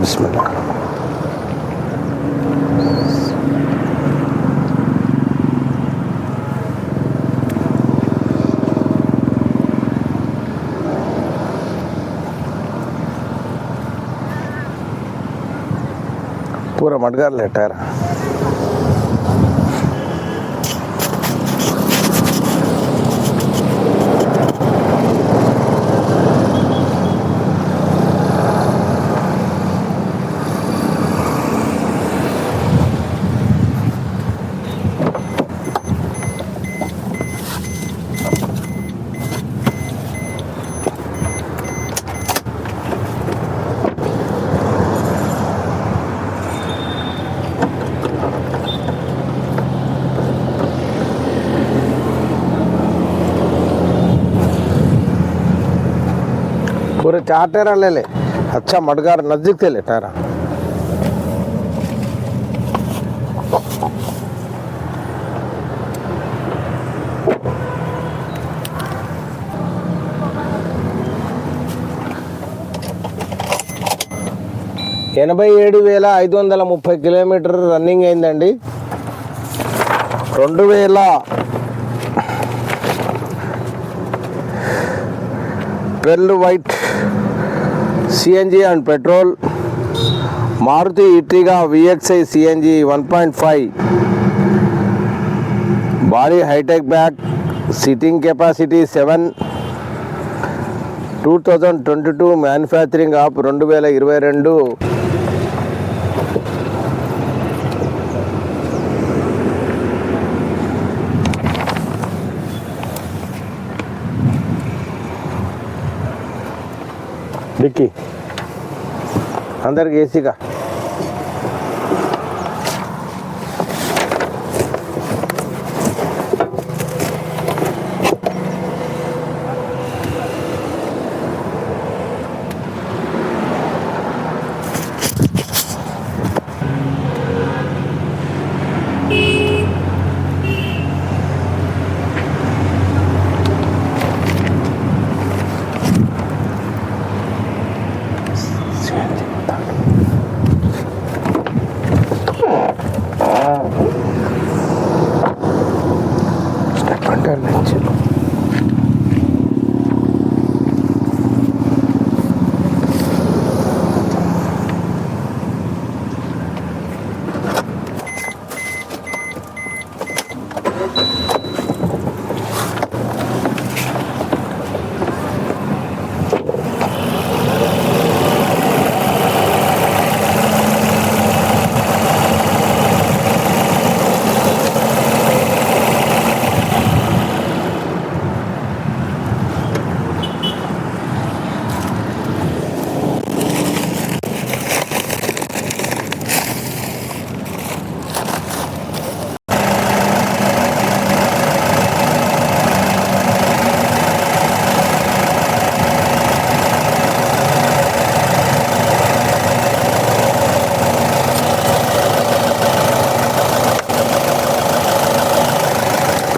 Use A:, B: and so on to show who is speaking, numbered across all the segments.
A: பிஸ்மில்லா பூரா மட்காரில் டயரா पूरे चार टायरा ले ले अच्छा मडगार नजदीक से ले टायरा ఎనభై ఏడు వేల ఐదు వందల ముప్పై కిలోమీటర్ రన్నింగ్ అయిందండి రెండు వేల twelve white CNG and petrol Maruti ఇట్రిగా VXI CNG one point five భారీ hitech bag sitting capacity seven two thousand twenty two manufacturing of రెండు వేల ఇరవై రెండు డిక్కీ అందరికి ఏసీగా.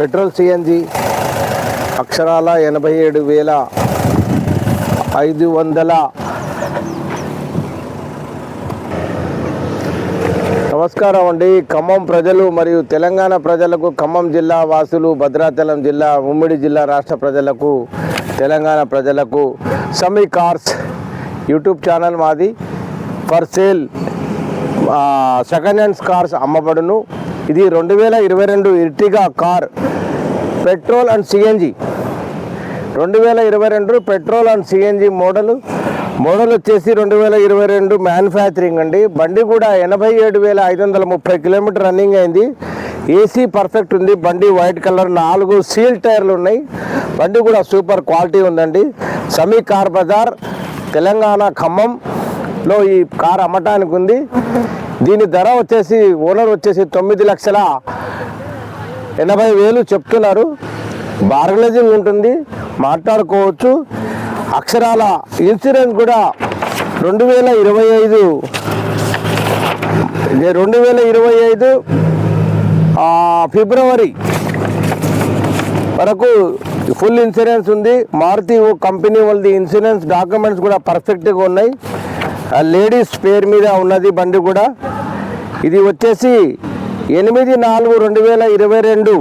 A: పెట్రోల్ సిఎన్జి అక్షరాల ఎనభై ఏడు వేల ఐదు వందల నమస్కారం అండి. ఖమ్మం ప్రజలు మరియు తెలంగాణ ప్రజలకు ఖమ్మం జిల్లా వాసులు భద్రాచలం జిల్లా ఉమ్మడి జిల్లా రాష్ట్ర ప్రజలకు తెలంగాణ ప్రజలకు సమీ కార్స్ యూట్యూబ్ ఛానల్ మాది. For sale second hands cars అమ్మబడును. ఇది రెండు వేల ఇరవై రెండు Ertiga car petrol and CNG రెండు వేల ఇరవై రెండు petrol and CNG model. Model వచ్చేసి రెండు వేల ఇరవై రెండు మ్యానుఫ్యాక్చరింగ్ అండి. బండి కూడా ఎనభై ఏడు వేల ఐదు వందల ముప్పై కిలోమీటర్ రన్నింగ్ అయింది. ఏసీ పర్ఫెక్ట్ ఉంది. బండి వైట్ కలర్ నాలుగు సీల్ టైర్లు ఉన్నాయి. బండి కూడా సూపర్ క్వాలిటీ ఉందండి. సమీ కార్ బజార్ తెలంగాణ ఖమ్మంలో ఈ కార్ అమ్మటానికి ఉంది. దీని ధర వచ్చేసి ఓనర్ వచ్చేసి తొమ్మిది లక్షల ఎనభై వేలు చెప్తున్నారు. బార్గనైజింగ్ ఉంటుంది. మాట్లాడుకోవచ్చు. అక్షరాల ఇన్సూరెన్స్ కూడా రెండు వేల ఇరవై ఐదు. రెండు వేల ఇరవై ఐదు ఫిబ్రవరి వరకు ఫుల్ ఇన్సూరెన్స్ ఉంది. మారుతి ఓ కంపెనీ వాళ్ళది ఇన్సూరెన్స్ డాక్యుమెంట్స్ కూడా పర్ఫెక్ట్గా ఉన్నాయి. లేడీస్ పేరు మీద ఉన్నది బండి కూడా. ఇది వచ్చేసి ఎనిమిది నాలుగు రెండు వేల ఇరవై రెండు.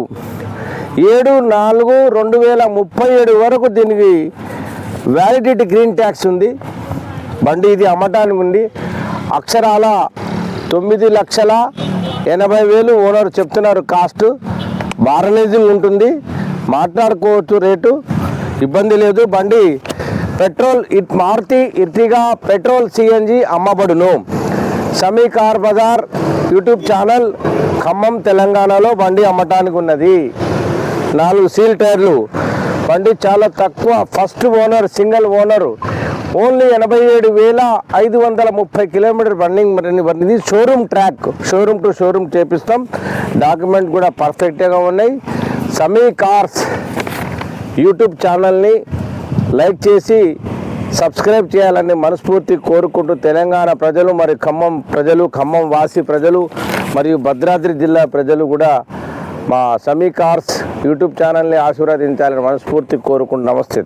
A: ఏడు నాలుగు రెండు వేల ముప్పై ఏడు వరకు దీనికి వ్యాలిడిటీ గ్రీన్ ట్యాక్స్ ఉంది. బండి ఇది అమ్మటానికి ఉంది. అక్షరాల తొమ్మిది లక్షల ఎనభై వేలు ఓనర్ చెప్తున్నారు కాస్ట్. బారనేజింగ్ ఉంటుంది. మాట్లాడుకోవచ్చు రేటు. ఇబ్బంది లేదు. బండి petrol it Maruti Ertiga petrol CNG అమ్మబడును. Sami car bazaar YouTube channel Khammam తెలంగాణలో బండి అమ్మటానికి ఉన్నది. నాలుగు సీల్ టైర్లు. బండి చాలా తక్కువ. First owner single owner. Only ఎనభై ఏడు వేల ఐదు వందల ముప్పై కిలోమీటర్ రన్నింగ్ ఇది showroom track. Showroom to showroom చేపిస్తాం. డాక్యుమెంట్ కూడా పర్ఫెక్ట్గా ఉన్నాయి. సమీ కార్స్ యూట్యూబ్ ఛానల్ని లైక్ చేసి సబ్స్క్రైబ్ చేయాలని మనస్ఫూర్తి కోరుకుంటూ తెలంగాణ ప్రజలు మరి ఖమ్మం ప్రజలు ఖమ్మం వాసి ప్రజలు మరియు భద్రాద్రి జిల్లా ప్రజలు కూడా మా సమీ కార్స్ యూట్యూబ్ ఛానల్ని ఆశీర్వదించాలని మనస్ఫూర్తి కోరుకుంటూ నమస్తే.